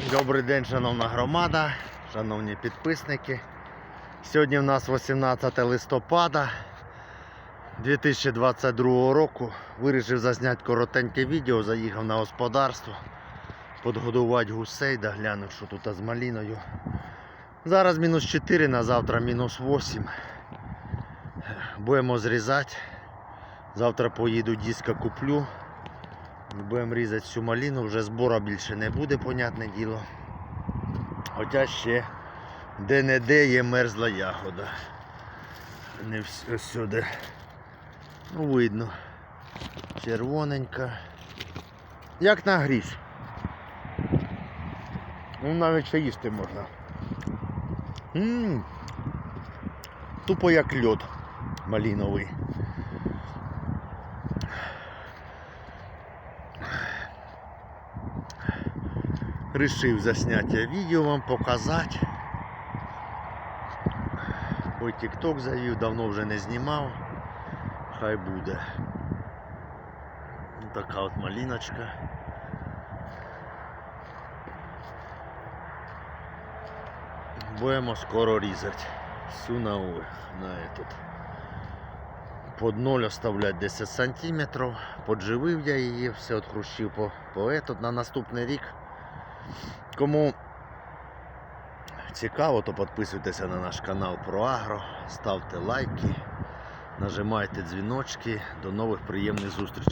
Добрий день, шановна громада, шановні підписники. Сьогодні в нас 18 листопада 2022 року. Вирішив зазняти коротеньке відео, заїхав на господарство, подгодувати гусей, да глянув, що тут з маліною. Зараз мінус 4, на завтра мінус 8. Будемо зрізати. Завтра поїду диска куплю. Будемо різати всю маліну, вже збора більше не буде, понятне діло. Хоча ще де-не-де є мерзла ягода. Не вс- всюди. Ну, видно. Червоненька. Як на гріш. Ну навіть ще їсти можна. м Тупо як льод маліновий. Рішив засняти відео вам показати. Ой, тік-ток завів, давно вже не знімав. Хай буде. Ну, Така от маліночка. Будемо скоро різати. Всю на, на этот. Под ноль оставлять 10 сантиметрів. Подживив я її, все открущив по, по этот, на наступний рік. Кому цікаво, то підписуйтеся на наш канал про Агро, ставте лайки, нажимайте дзвіночки. До нових приємних зустрічей.